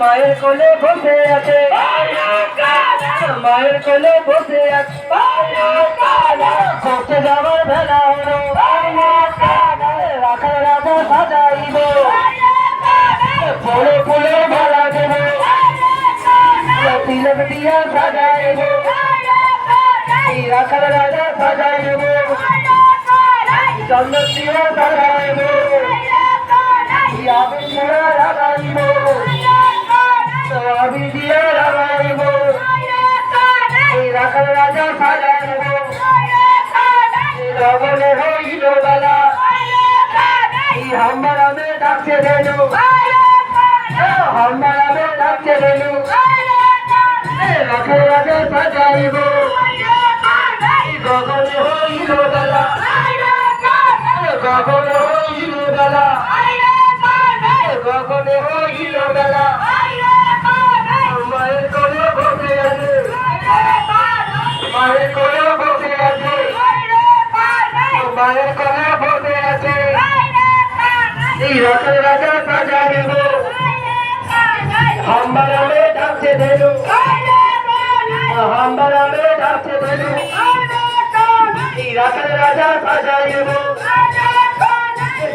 মায়ের কোলে বসে আছে মায়ের কোলে বসে আছে সত্যি যাওয়ার বেলা হলো রাখা রাখা সাজাইব ফুলে ফুলে ভালা দেব তিলক দিয়া সাজাইব রাখা রাজা সাজাইব জন্মদিনে দাঁড়াইব আমি দিয়ে দাঁড়াইব আমি দিয়ে দাঁড়াইব এই রাখাল রাজা সাজাইব জগনে হইল বেলা এই হাম্বার আমি ডাকছে রেলু হাম্বার আমি ডাকছে রেলু কখনো হইল বেলা। কখনো হইল বেলা। মায়ের কোলে বসে আছে। মায়ের কোলে বসে আছে। মায়ের কোলে বসে আছে। এই রাতে রাতে সাজা দেব হাম্বারামে ডাকতে দেব। হাম্বারামে ডাকতে দেব। এই রাতে রাজা সাজা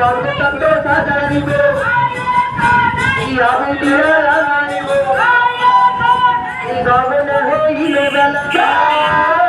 তন্ত্র সাজা নিব আমি দিয়া লাগা নিব গগন হইল বেলা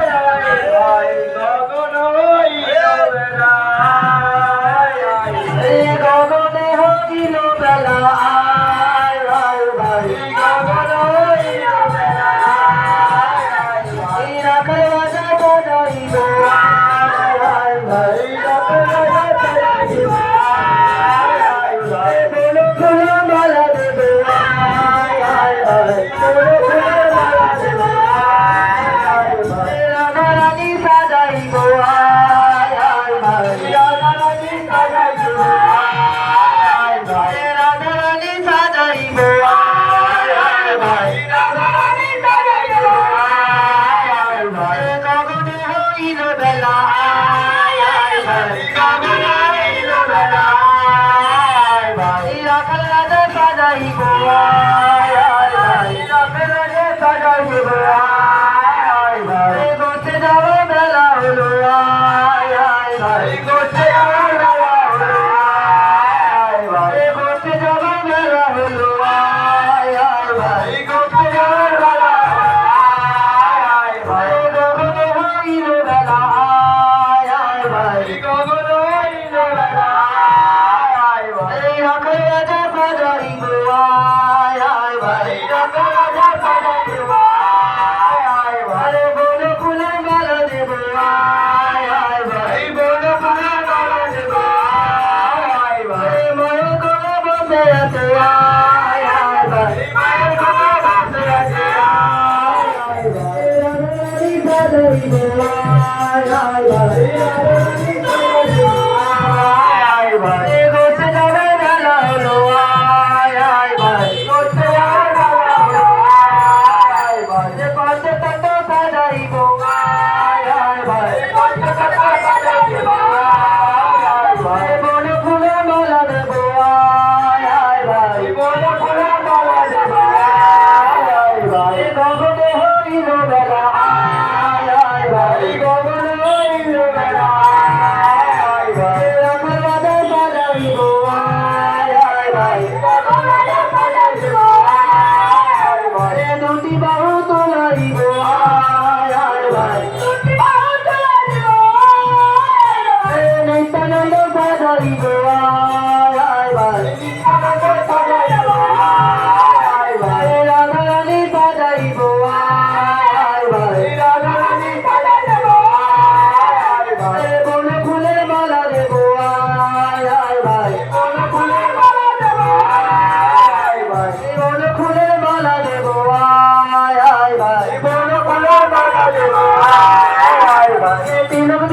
দুটি বাহু তোলাইব।